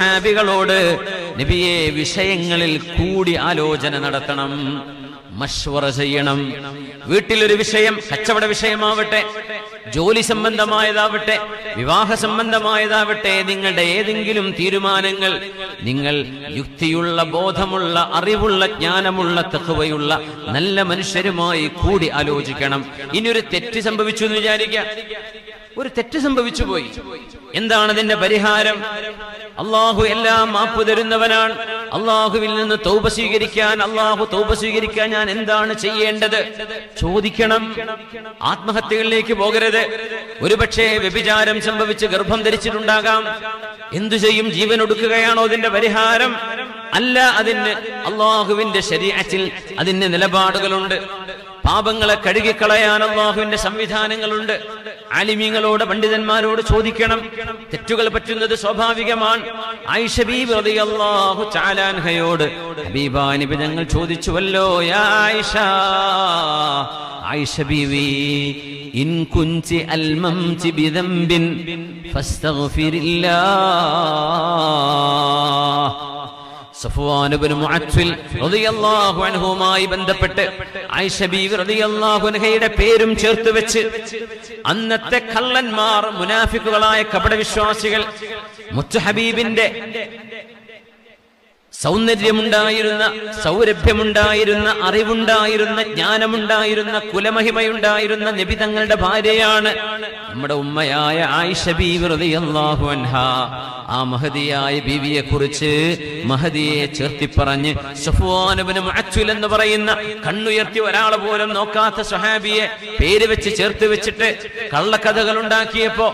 സുഹാബികളോട് നബിയെ വിഷയങ്ങളിൽ കൂടി ആലോചന നടത്തണം മഷ്വറ ചെയ്യണം. വീട്ടിലൊരു വിഷയം കച്ചവട വിഷയമാവട്ടെ ജോലി സംബന്ധമായതാവട്ടെ വിവാഹ സംബന്ധമായതാവട്ടെ നിങ്ങളുടെ ഏതെങ്കിലും തീരുമാനങ്ങൾ നിങ്ങൾ യുക്തിയുള്ള ബോധമുള്ള അറിവുള്ള ജ്ഞാനമുള്ള തക്കവയുള്ള നല്ല മനുഷ്യരുമായി കൂടി ആലോചിക്കണം. ഇനി ഒരു തെറ്റ് സംഭവിച്ചു എന്ന് വിചാരിക്കാം ഒരു തെറ്റ് സംഭവിച്ചു പോയി എന്താണ് അതിന്റെ പരിഹാരം? അള്ളാഹു എല്ലാം മാപ്പ് തരുന്നവനാണ്. അള്ളാഹുവിൽ നിന്ന് തൗബ സ്വീകരിക്കാൻ അള്ളാഹു തൗബ സ്വീകരിക്കാൻ ഞാൻ എന്താണ് ചെയ്യേണ്ടത്? ചോദിക്കണം. ആത്മഹത്യകളിലേക്ക് പോകരുത്. ഒരുപക്ഷെ വ്യഭിചാരം സംഭവിച്ച് ഗർഭം ധരിച്ചിട്ടുണ്ടാകാം. എന്തു ചെയ്യും? ജീവൻ ഒടുക്കുകയാണോ അതിന്റെ പരിഹാരം? അല്ല അതിന് അള്ളാഹുവിന്റെ ശരീരത്തിൽ അതിന് നിലപാടുകളുണ്ട്. പാപങ്ങളെ കഴുകിക്കളയാൻ അള്ളാഹുവിന്റെ സംവിധാനങ്ങളുണ്ട്. ആലിമീങ്ങളോട് പണ്ഡിതന്മാരോട് ചോദിക്കണം. തെറ്റുകൾ പറ്റുന്നത് സ്വാഭാവികമാണ്. നബി ഞങ്ങൾ ചോദിച്ചുവല്ലോ ആയിഷ? ആയിഷ ഇൻ ബിദംബിൻ അൻഹുമായി ബന്ധപ്പെട്ട് അൻഹയുടെ പേരും ചേർത്ത് വെച്ച് അന്നത്തെ കള്ളന്മാർ മുനാഫിക്കുകളായ കപടവിശ്വാസികൾ മുത്തു ഹബീബിന്റെ സൗന്ദര്യമുണ്ടായിരുന്ന സൗരഭ്യമുണ്ടായിരുന്ന അറിവുണ്ടായിരുന്ന ജ്ഞാനമുണ്ടായിരുന്ന കുലമഹിമയുണ്ടായിരുന്ന നിബിതങ്ങളുടെ ഭാര്യയാണ് നമ്മുടെ ഉമ്മയായ ആയിഷ ആ മഹദിയായ ബീവിയെ കുറിച്ച് മഹദിയെ ചേർത്തി പറഞ്ഞ് എന്ന് പറയുന്ന കണ്ണുയർത്തി ഒരാളെ പോലും നോക്കാത്ത സ്വഹാബിയെ പേര് വെച്ച് ചേർത്ത് വെച്ചിട്ട് കള്ളക്കഥകൾ ഉണ്ടാക്കിയപ്പോ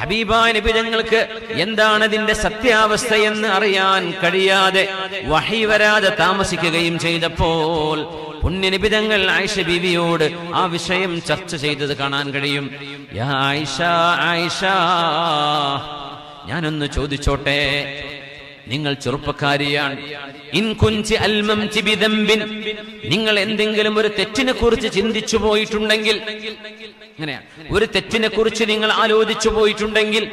ഹബീബാ നബി തങ്ങൾക്ക് എന്താണ് അതിന്റെ സത്യാവസ്ഥ എന്ന് അറിയാൻ കഴിയാതെ വഹി വരാതെ താമസിക്കുകയും ചെയ്തപ്പോൾ പുണ്യനിബിതങ്ങൾ ആയിഷ ബീവിയോട് ആ വിഷയം ചർച്ച ചെയ്തത് കാണാൻ കഴിയും. ആയിഷ ആയിഷ ഞാനൊന്ന് ചോദിച്ചോട്ടെ? നിങ്ങൾ ചെറുപ്പക്കാരിയാണ്. നിങ്ങൾ എന്തെങ്കിലും ഒരു തെറ്റിനെ കുറിച്ച് ചിന്തിച്ചു പോയിട്ടുണ്ടെങ്കിൽ അങ്ങനെയാണ് ഒരു തെറ്റിനെ കുറിച്ച് നിങ്ങൾ ആലോചിച്ചു പോയിട്ടുണ്ടെങ്കിൽ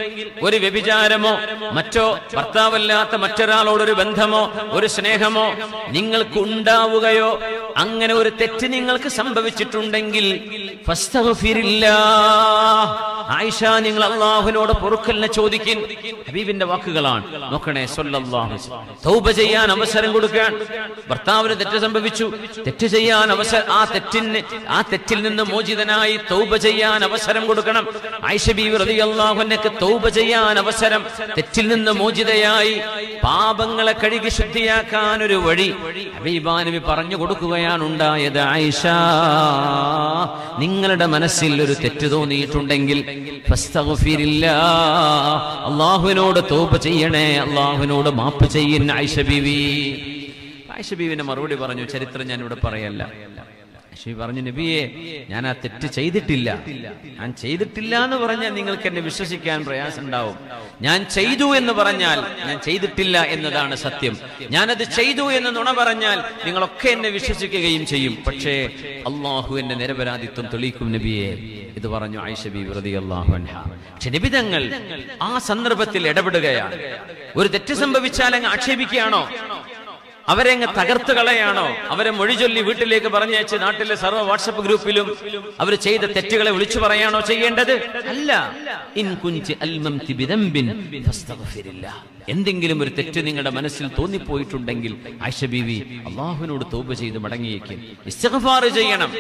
ഒരു വ്യഭിചാരമോ മറ്റോ ഭർത്താവല്ലാത്ത മറ്റൊരാളോടൊരു ബന്ധമോ ഒരു സ്നേഹമോ നിങ്ങൾക്ക് ഉണ്ടാവുകയോ അങ്ങനെ ഒരു തെറ്റ് നിങ്ങൾക്ക് സംഭവിച്ചിട്ടുണ്ടെങ്കിൽ ഫസ്തഗ്ഫിരില്ലാ. ആയിഷ നിങ്ങൾ അള്ളാഹുവിനോട് പൊറുക്കലിനെ ചോദിക്കിൻ ഹബീബിന്റെ വാക്കുകളാണ്. നോക്കണേ സല്ലല്ലാഹു തൗബ ചെയ്യാൻ അവസരം കൊടുക്കാൻ. ഭർത്താവിന് തെറ്റ് സംഭവിച്ചു. തെറ്റ് ചെയ്യാൻ അവസരം ആ തെറ്റിന് ആ തെറ്റിൽ നിന്ന് മോചിതനായി തൗബ ചെയ്യാൻ അവസരം കൊടുക്കണം. ആയിഷ ബീവി അള്ളാഹുനക്ക് തൗബ ചെയ്യാൻ അവസരം. തെറ്റിൽ നിന്ന് മോചിതയായി പാപങ്ങളെ കഴുകി ശുദ്ധിയാക്കാൻ ഒരു വഴി. ഹബീബാനവി പറഞ്ഞു കൊടുക്കുകയാണ് ഉണ്ടായത് ആയിഷ. നിങ്ങളുടെ മനസ്സിൽ ഒരു തെറ്റ് തോന്നിയിട്ടുണ്ടെങ്കിൽ. അള്ളാഹുവിനോട് തോപ്പ് ചെയ്യണേ. അള്ളാഹുവിനോട് മാപ്പ് ചെയ്യുന്ന ആയിഷ ബീവി. ആയിഷ ബീവിന്റെ മറുപടി പറഞ്ഞു. ചരിത്രം ഞാൻ ഇവിടെ പറയല്ല പറഞ്ഞു നബിയെ ഞാൻ ആ തെറ്റ് ചെയ്തിട്ടില്ല. ഞാൻ ചെയ്തിട്ടില്ല എന്ന് പറഞ്ഞാൽ നിങ്ങൾക്ക് എന്നെ വിശ്വസിക്കാൻ പ്രയാസം ഉണ്ടാവും ഞാൻ ചെയ്തു എന്ന് പറഞ്ഞാൽ ഞാൻ ചെയ്തിട്ടില്ല എന്നതാണ് സത്യം. ഞാനത് ചെയ്തു എന്ന് നുണ പറഞ്ഞാൽ നിങ്ങളൊക്കെ എന്നെ വിശ്വസിക്കുകയും ചെയ്യും. പക്ഷേ അള്ളാഹു എന്റെ നിരപരാധിത്വം തെളിയിക്കും നബിയെ. ഇത് പറഞ്ഞു ആയിഷ ബി വെറുതെ പക്ഷെ നിബിതങ്ങൾ ആ സന്ദർഭത്തിൽ ഇടപെടുകയാണ്. ഒരു തെറ്റ് സംഭവിച്ചാൽ അങ്ങ് ആക്ഷേപിക്കുകയാണോ? അവരെ അങ്ങ് തകർത്ത് കളയാണോ അവരെ മൊഴി ചൊല്ലി വീട്ടിലേക്ക് പറഞ്ഞയച്ച് നാട്ടിലെ സർവ വാട്സപ്പ് ഗ്രൂപ്പിലും അവർ ചെയ്ത തെറ്റുകളെ വിളിച്ചു പറയാണോ ചെയ്യേണ്ടത്? അല്ല. എന്തെങ്കിലും ഒരു തെറ്റ് നിങ്ങളുടെ മനസ്സിൽ തോന്നിപ്പോയിട്ടുണ്ടെങ്കിൽ ആയിഷ ബീവി അള്ളാഹുവിനോട് തോപ ചെയ്ത് മടങ്ങിയേക്കും. ചെയ്യണം.